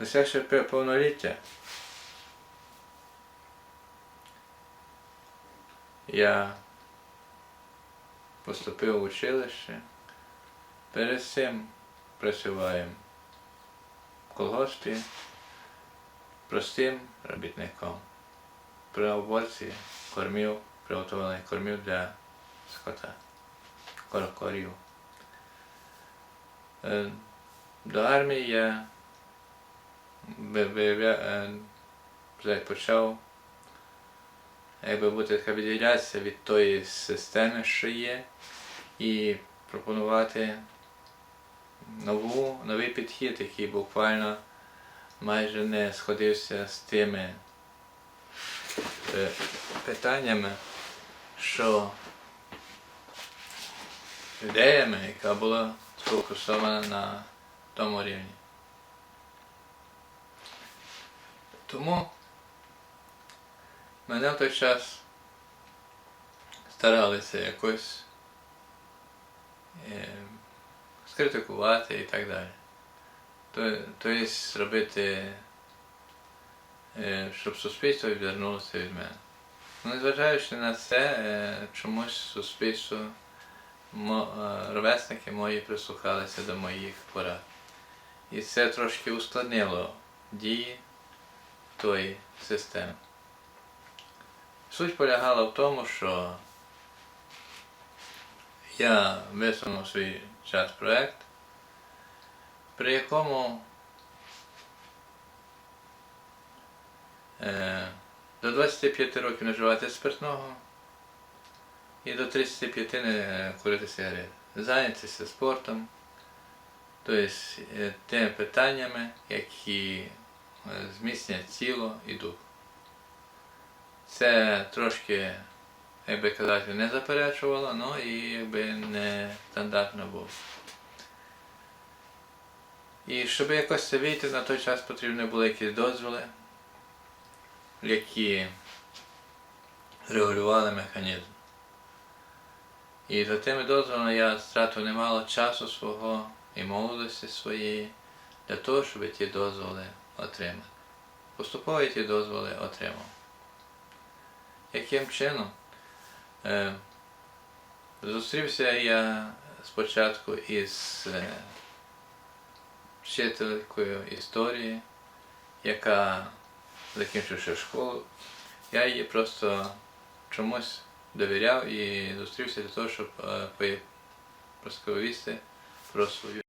Досягши повноліття, я поступив в училище. Перед цим працюваємо в колгоспі простим робітником. При оборці кормів, приготовлених кормів для скота, кор- корів. Е, До армії я почав якби бути відділятися від тої системи, що є, і пропонувати нову, новий підхід, який буквально майже не сходився з тими е, питаннями, що ідеями, яка була сфокусована на тому рівні. Тому мене в той час старалися якось е, скритикувати і так далі. То- Тобто зробити, е, щоб суспільство відвернулося від мене. Ну, незважаючи на це, е, чомусь суспільство, ровесники мої прислухалися до моїх порад. І це трошки ускладнило дії тої системи. Суть полягала в тому, що я висунув свій час проект, при якому е, до 25 років не вживати спиртного і до 35 не курити сигарети. Зайнятися спортом, тобто тими питаннями, які е, зміцнять тіло і дух. Це трошки, як би казати, не заперечувало, але і якби не стандартно було. І щоб якось це вийти, на той час потрібні були якісь дозволи, які регулювали механізм. І за тими дозволами я стратив немало часу свого і молодості своєї для того, щоб ті дозволи отримати. Поступово ті дозволи отримав. Яким чином? Е, зустрівся я спочатку із е, вчителькою історії, яка, закінчивши школу, я їй просто чомусь довіряв і зустрівся для того, щоб е, розповісти про свою